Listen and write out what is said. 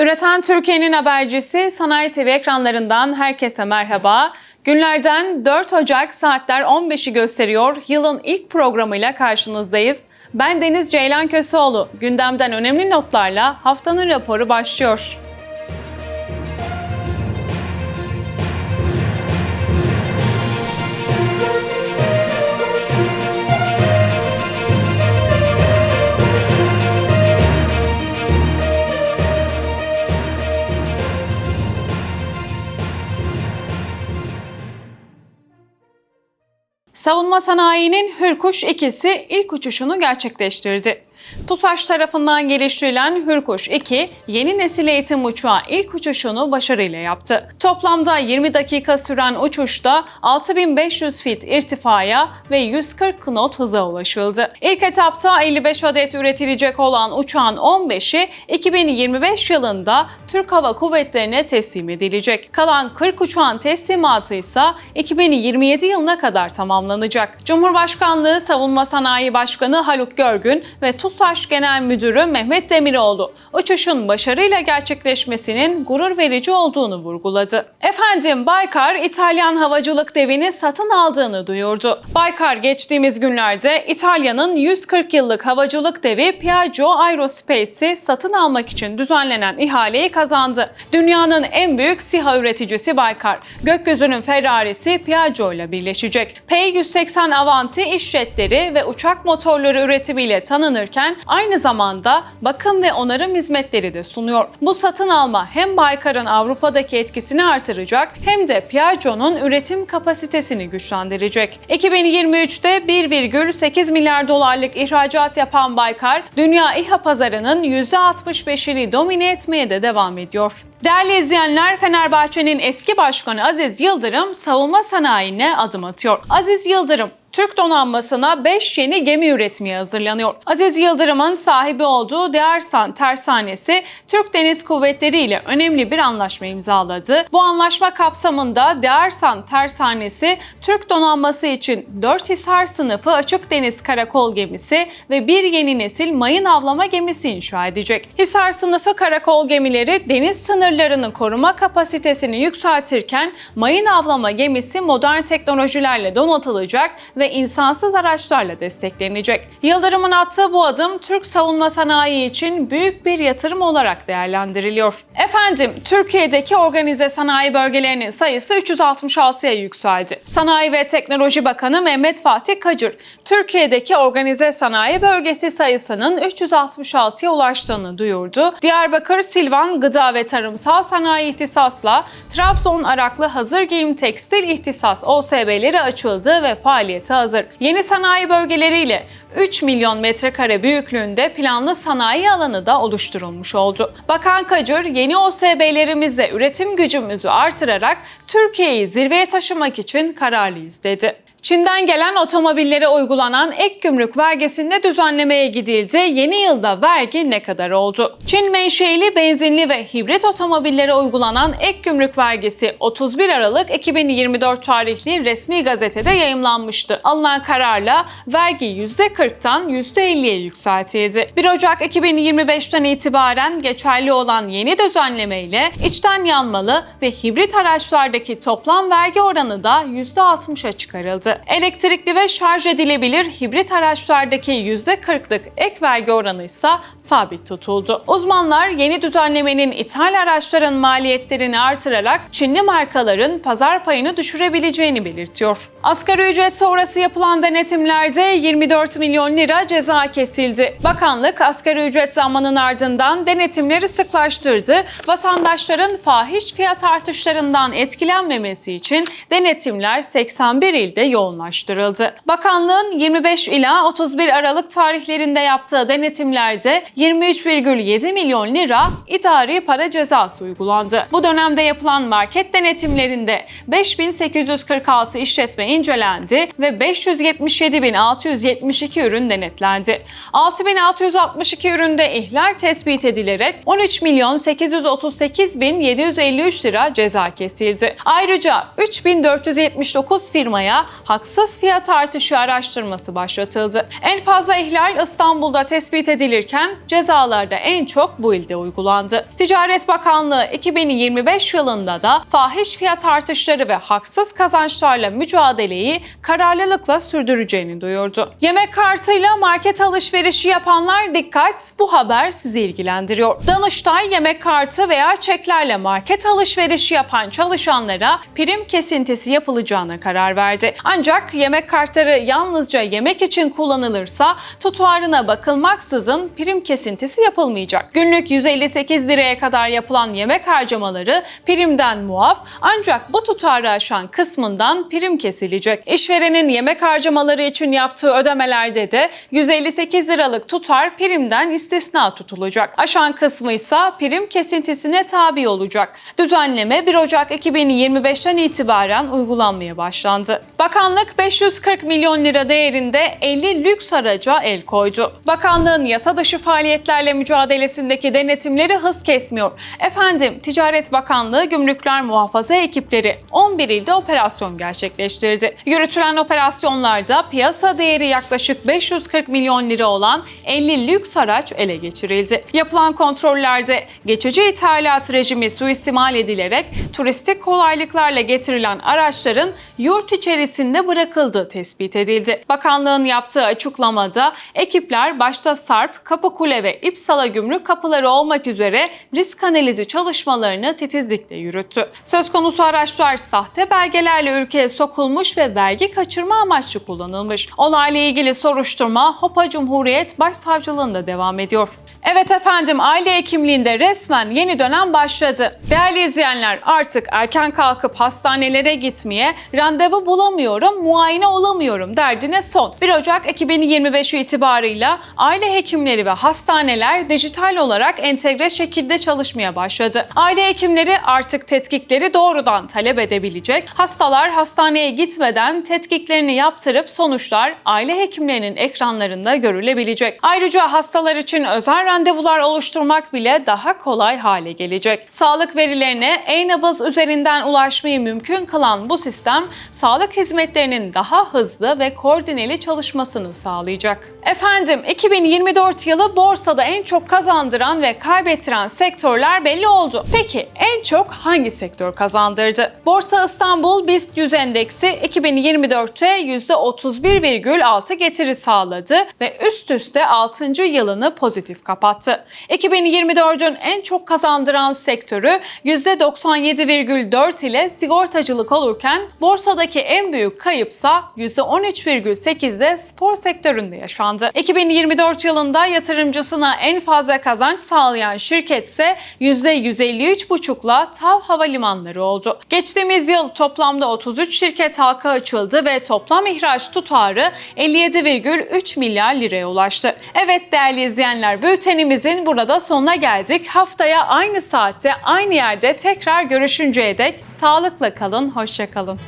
Üreten Türkiye'nin habercisi Sanayi TV ekranlarından herkese merhaba. Günlerden 4 Ocak saatler 15'i gösteriyor. Yılın ilk programıyla karşınızdayız. Ben Deniz Ceylan Köseoğlu. Gündemden önemli notlarla haftanın raporu başlıyor. Savunma sanayinin Hürkuş ikisi ilk uçuşunu gerçekleştirdi. TUSAŞ tarafından geliştirilen Hürkuş 2, yeni nesil eğitim uçağı ilk uçuşunu başarıyla yaptı. Toplamda 20 dakika süren uçuşta 6500 fit irtifaya ve 140 knot hıza ulaşıldı. İlk etapta 55 adet üretilecek olan uçağın 15'i 2025 yılında Türk Hava Kuvvetleri'ne teslim edilecek. Kalan 40 uçağın teslimatı ise 2027 yılına kadar tamamlanacak. Cumhurbaşkanlığı Savunma Sanayi Başkanı Haluk Görgün ve TUSAŞ Genel Müdürü Mehmet Demiroğlu uçuşun başarıyla gerçekleşmesinin gurur verici olduğunu vurguladı. Efendim Baykar İtalyan havacılık devini satın aldığını duyurdu. Baykar geçtiğimiz günlerde İtalya'nın 140 yıllık havacılık devi Piaggio Aerospace'i satın almak için düzenlenen ihaleyi kazandı. Dünyanın en büyük SİHA üreticisi Baykar, gökyüzünün Ferrari'si Piaggio ile birleşecek. P-180 Avanti iş jetleri ve uçak motorları üretimiyle tanınırken aynı zamanda bakım ve onarım hizmetleri de sunuyor. Bu satın alma hem Baykar'ın Avrupa'daki etkisini artıracak hem de Piaggio'nun üretim kapasitesini güçlendirecek. 2023'te 1,8 milyar dolarlık ihracat yapan Baykar, dünya İHA pazarının %65'ini domine etmeye de devam ediyor. Değerli izleyenler, Fenerbahçe'nin eski başkanı Aziz Yıldırım savunma sanayine adım atıyor. Aziz Yıldırım Türk donanmasına 5 yeni gemi üretmeye hazırlanıyor. Aziz Yıldırım'ın sahibi olduğu Değersan Tersanesi Türk Deniz Kuvvetleri ile önemli bir anlaşma imzaladı. Bu anlaşma kapsamında Değersan Tersanesi Türk donanması için 4 Hisar sınıfı açık deniz karakol gemisi ve bir yeni nesil mayın avlama gemisi inşa edecek. Hisar sınıfı karakol gemileri deniz sınırlarını koruma kapasitesini yükseltirken mayın avlama gemisi modern teknolojilerle donatılacak insansız araçlarla desteklenecek. Yıldırım'ın attığı bu adım Türk savunma sanayi için büyük bir yatırım olarak değerlendiriliyor. Efendim, Türkiye'deki organize sanayi bölgelerinin sayısı 366'ya yükseldi. Sanayi ve Teknoloji Bakanı Mehmet Fatih Kacır, Türkiye'deki organize sanayi bölgesi sayısının 366'ya ulaştığını duyurdu. Diyarbakır, Silvan, Gıda ve Tarımsal Sanayi İhtisasla Trabzon, Araklı Hazır Giyim Tekstil İhtisas OSB'leri açıldı ve faaliyete hazır. Yeni sanayi bölgeleriyle 3 milyon metrekare büyüklüğünde planlı sanayi alanı da oluşturulmuş oldu. Bakan Kacır, yeni OSB'lerimizle üretim gücümüzü artırarak Türkiye'yi zirveye taşımak için kararlıyız dedi. Çin'den gelen otomobillere uygulanan ek gümrük vergisinde düzenlemeye gidildi. Yeni yılda vergi ne kadar oldu? Çin menşeili benzinli ve hibrit otomobillere uygulanan ek gümrük vergisi 31 Aralık 2024 tarihli resmi gazetede yayımlanmıştı. Alınan kararla vergi %40'tan %50'ye yükseltildi. 1 Ocak 2025'ten itibaren geçerli olan yeni düzenleme ile içten yanmalı ve hibrit araçlardaki toplam vergi oranı da %60'a çıkarıldı. Elektrikli ve şarj edilebilir hibrit araçlardaki %40'lık ek vergi oranı ise sabit tutuldu. Uzmanlar yeni düzenlemenin ithal araçların maliyetlerini artırarak Çinli markaların pazar payını düşürebileceğini belirtiyor. Asgari ücret sonrası yapılan denetimlerde 24 milyon lira ceza kesildi. Bakanlık asgari ücret zammının ardından denetimleri sıklaştırdı. Vatandaşların fahiş fiyat artışlarından etkilenmemesi için denetimler 81 ilde yoğunlaştırıldı. Bakanlığın 25 ila 31 Aralık tarihlerinde yaptığı denetimlerde 23,7 milyon lira idari para cezası uygulandı. Bu dönemde yapılan market denetimlerinde 5846 işletme incelendi ve 577.672 ürün denetlendi. 6662 üründe ihlal tespit edilerek 13 milyon 838.753 lira ceza kesildi. Ayrıca 3479 firmaya haksız fiyat artışı araştırması başlatıldı. En fazla ihlal İstanbul'da tespit edilirken cezalarda en çok bu ilde uygulandı. Ticaret Bakanlığı 2025 yılında da fahiş fiyat artışları ve haksız kazançlarla mücadeleyi kararlılıkla sürdüreceğini duyurdu. Yemek kartıyla market alışverişi yapanlar dikkat bu haber sizi ilgilendiriyor. Danıştay yemek kartı veya çeklerle market alışverişi yapan çalışanlara prim kesintisi yapılacağına karar verdi. Ancak yemek kartları yalnızca yemek için kullanılırsa tutarına bakılmaksızın prim kesintisi yapılmayacak. Günlük 158 liraya kadar yapılan yemek harcamaları primden muaf ancak bu tutarı aşan kısmından prim kesilecek. İşverenin yemek harcamaları için yaptığı ödemelerde de 158 liralık tutar primden istisna tutulacak. Aşan kısmı ise prim kesintisine tabi olacak. Düzenleme 1 Ocak 2025'ten itibaren uygulanmaya başlandı. Bakanlık 540 milyon lira değerinde 50 lüks araca el koydu. Bakanlığın yasa dışı faaliyetlerle mücadelesindeki denetimleri hız kesmiyor. Efendim, Ticaret Bakanlığı Gümrükler Muhafaza ekipleri 11 ilde operasyon gerçekleştirdi. Yürütülen operasyonlarda piyasa değeri yaklaşık 540 milyon lira olan 50 lüks araç ele geçirildi. Yapılan kontrollerde geçici ithalat rejimi suistimal edilerek turistik kolaylıklarla getirilen araçların yurt içerisinde bırakıldığı tespit edildi. Bakanlığın yaptığı açıklamada ekipler başta Sarp, Kapıkule ve İpsala gümrük kapıları olmak üzere risk analizi çalışmalarını titizlikle yürüttü. Söz konusu araçlar sahte belgelerle ülkeye sokulmuş ve vergi kaçırma amaçlı kullanılmış. Olayla ilgili soruşturma Hopa Cumhuriyet Başsavcılığında devam ediyor. Evet efendim aile hekimliğinde resmen yeni dönem başladı. Değerli izleyenler artık erken kalkıp hastanelere gitmeye, randevu bulamıyorum, muayene olamıyorum derdine son. 1 Ocak 2025 itibarıyla aile hekimleri ve hastaneler dijital olarak entegre şekilde çalışmaya başladı. Aile hekimleri artık tetkikleri doğrudan talep edebilecek. Hastalar hastaneye gitmeden tetkiklerini yaptırıp sonuçlar aile hekimlerinin ekranlarında görülebilecek. Ayrıca hastalar için özel randevular oluşturmak bile daha kolay hale gelecek. Sağlık verilerine e-nabız üzerinden ulaşmayı mümkün kılan bu sistem sağlık hizmetlerinin daha hızlı ve koordineli çalışmasını sağlayacak. Efendim 2024 yılı borsada en çok kazandıran ve kaybettiren sektörler belli oldu. Peki en çok hangi sektör kazandırdı? Borsa İstanbul BIST 100 endeksi 2024'te %31,6 getiri sağladı ve üst üste 6. yılını pozitif kapattı. 2024'ün en çok kazandıran sektörü %97,4 ile sigortacılık olurken borsadaki en büyük kayıpsa %13,8'de spor sektöründe yaşandı. 2024 yılında yatırımcısına en fazla kazanç sağlayan şirket ise %153,5'la TAV Havalimanları oldu. Geçtiğimiz yıl toplamda 33 şirket halka açıldı ve toplam ihraç tutarı 57,3 milyar liraya ulaştı. Evet değerli izleyenler bültenimizin burada sonuna geldik. Haftaya aynı saatte aynı yerde tekrar görüşünceye dek sağlıkla kalın, hoşça kalın.